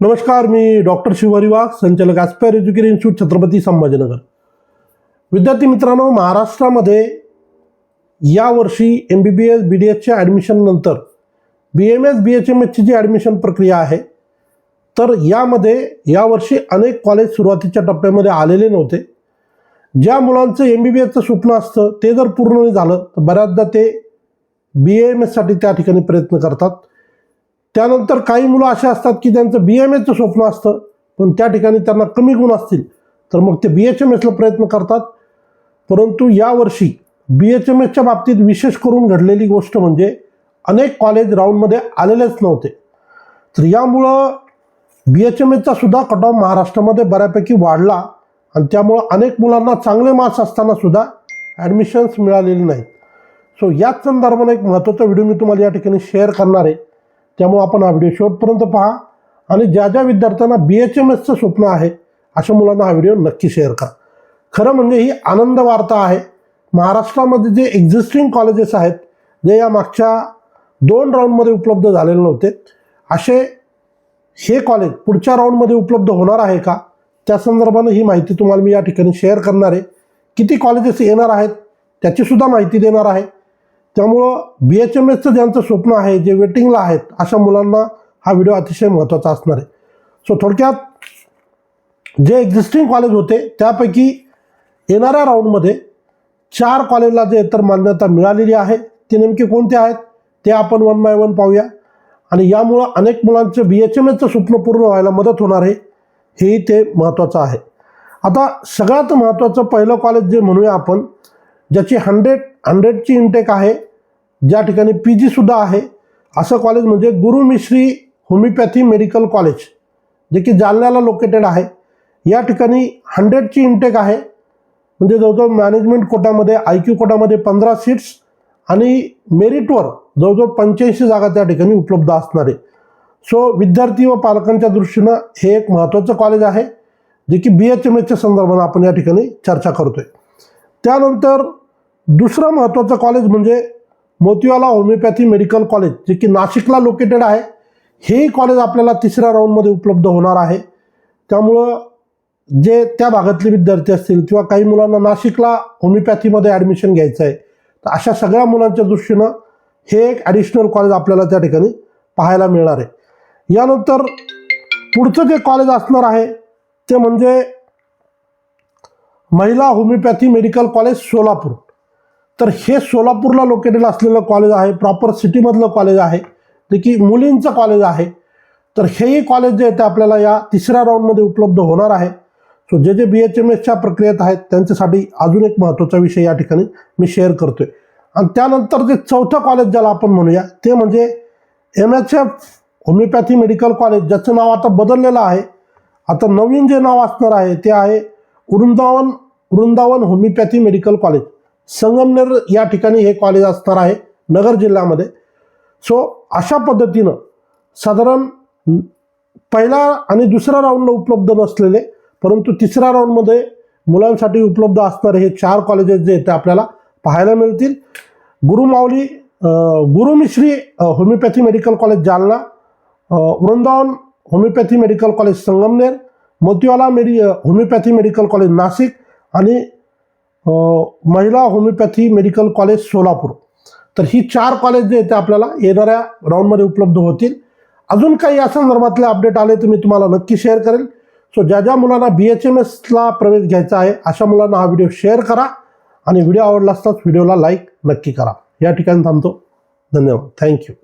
नमस्कार मी डॉक्टर शिवहरी वाघ संचालक aspire education institute Chhatrapati Sambhajinagar. विद्यार्थी मित्रांनो महाराष्ट्रामध्ये यावर्षी M B B S B D एसच्या ॲडमिशननंतर B M S B H M एसची जी ॲडमिशन प्रक्रिया आहे तर यामध्ये यावर्षी अनेक कॉलेज सुरुवातीच्या टप्प्यामध्ये आलेले नव्हते. ज्या मुलांचं एम बी बी एसचं स्वप्न असतं ते जर पूर्ण नाही झालं तर बऱ्याचदा ते बी एम एससाठी त्या ठिकाणी प्रयत्न करतात. त्यानंतर काही मुलं असे असतात की त्यांचं बी एम एचं स्वप्न असतं पण त्या ठिकाणी त्यांना कमी गुण असतील. तर मग ते बी एच एम एसला प्रयत्न करतात. परंतु यावर्षी बी एच एम एसच्या बाबतीत विशेष करून घडलेली गोष्ट म्हणजे अनेक कॉलेज राऊंडमध्ये आलेलेच नव्हते. तर यामुळं बी एच एम एचा सुद्धा कट ऑफ महाराष्ट्रामध्ये बऱ्यापैकी वाढला आणि त्यामुळं अनेक मुलांना चांगले मार्क्स असताना सुद्धा ॲडमिशन्स मिळालेले नाहीत. सो याच संदर्भाने एक महत्त्वाचा व्हिडिओ मी तुम्हाला या ठिकाणी शेअर करणार आहे. त्यामुळे आपण हा व्हिडिओ शेवटपर्यंत पहा. आणि ज्या ज्या विद्यार्थ्यांना बी एच एम एसचं स्वप्न आहे अशा मुलांना हा व्हिडिओ नक्की शेअर करा. खरं म्हणजे ही आनंद वार्ता आहे. महाराष्ट्रामध्ये जे एक्झिस्टिंग कॉलेजेस आहेत जे या मागच्या दोन राऊंडमध्ये उपलब्ध झालेले नव्हते असे हे कॉलेज पुढच्या राऊंडमध्ये उपलब्ध होणार आहे का? त्या संदर्भानं ही माहिती तुम्हाला मी या ठिकाणी शेअर करणार आहे. किती कॉलेजेस येणार आहेत त्याचीसुद्धा माहिती देणार आहे. त्यामुळं बी एच एम एसचं ज्यांचं स्वप्न आहे जे वेटिंगला आहेत अशा मुलांना हा व्हिडिओ अतिशय महत्त्वाचा असणार आहे. सो थोडक्यात जे एक्झिस्टिंग कॉलेज होते त्यापैकी येणाऱ्या राऊंडमध्ये चार कॉलेजला जे तर मान्यता मिळालेली आहे ते नेमके कोणते आहेत ते आपण वन बाय वन पाहूया. आणि यामुळं अनेक मुलांचं बी एच एम एसचं स्वप्न पूर्ण व्हायला मदत होणार आहे हेही ते महत्त्वाचं आहे. आता सगळ्यात महत्त्वाचं पहिलं कॉलेज जे म्हणूया आपण ज्याची हंड्रेड हंड्रेडची इंटेक आहे. ज्या ठिकाणी पी जीसुद्धा आहे. असं कॉलेज म्हणजे गुरु मिश्री होमिओपॅथी मेडिकल कॉलेज जे की जालन्याला लोकेटेड आहे. या ठिकाणी हंड्रेडची इंटेक आहे. म्हणजे जवळजवळ मॅनेजमेंट कोटामध्ये आय क्यू कोटामध्ये पंधरा सीट्स आणि मेरिटवर जवळजवळ पंच्याऐंशी जागा त्या ठिकाणी उपलब्ध असणार आहे. सो विद्यार्थी व पालकांच्या दृष्टीनं हे एक महत्त्वाचं कॉलेज आहे जे की बी एच एम एसच्या संदर्भानं आपण या ठिकाणी चर्चा करतोय. त्यानंतर दुसरं महत्त्वाचं कॉलेज म्हणजे मोतीवाला होमिओपॅथी मेडिकल कॉलेज जे की नाशिकला लोकेटेड आहे. हेही कॉलेज आपल्याला तिसऱ्या राऊंडमध्ये उपलब्ध होणार आहे. त्यामुळं जे त्या भागातले विद्यार्थी असतील किंवा काही मुलांना नाशिकला होमिओपॅथीमध्ये ॲडमिशन घ्यायचं आहे तर अशा सगळ्या मुलांच्या दृष्टीनं हे एक ॲडिशनल कॉलेज आपल्याला त्या ठिकाणी पाहायला मिळणार आहे. यानंतर पुढचं जे कॉलेज असणार आहे ते म्हणजे महिला होमिओपॅथी मेडिकल कॉलेज सोलापूर. तर हे सोलापूरला लोकेटेड असलेलं कॉलेज आहे प्रॉपर सिटीमधलं कॉलेज आहे जे की मुलींचं कॉलेज आहे. तर हेही कॉलेज जे आहे ते आपल्याला या तिसऱ्या राऊंडमध्ये उपलब्ध होणार आहे. सो जे जे बी एच एम एसच्या प्रक्रियेत आहेत त्यांच्यासाठी अजून एक महत्त्वाचा विषय या ठिकाणी मी शेअर करतोय. आणि त्यानंतर जे चौथं कॉलेज ज्याला आपण म्हणूया ते म्हणजे M H F homeopathy medical college ज्याचं नाव आता बदललेलं आहे. आता नवीन जे नाव असणार आहे ते आहे Vrindavan Vrindavan homeopathy medical college Sangamner या ठिकाणी हे कॉलेज असणार आहे नगर जिल्ह्यामध्ये. सो अशा पद्धतीनं साधारण पहिला आणि दुसऱ्या राऊंडला उपलब्ध नसलेले परंतु तिसऱ्या राऊंडमध्ये मुलांसाठी उपलब्ध असणारे हे चार कॉलेजेस जे आहेत ते आपल्याला पाहायला मिळतील. Gurumauli Gurumishri homeopathy medical college Jalna Vrindavan homeopathy medical college Sangamner Motiwala मेडि homeopathy medical college Nashik आणि महिला होमिओपॅथी मेडिकल कॉलेज सोलापूर. तर ही चार कॉलेज जे येते ते आपल्याला येणाऱ्या राऊंडमध्ये उपलब्ध होतील. अजून काही या संदर्भातले अपडेट आले तर मी तुम्हाला नक्की शेअर करेल. सो ज्या ज्या मुलांना बी एच एम एसला प्रवेश घ्यायचा आहे अशा मुलांना हा व्हिडिओ शेअर करा आणि व्हिडिओ आवडला असताच व्हिडिओला लाईक नक्की करा. या ठिकाणी थांबतो. धन्यवाद. थँक्यू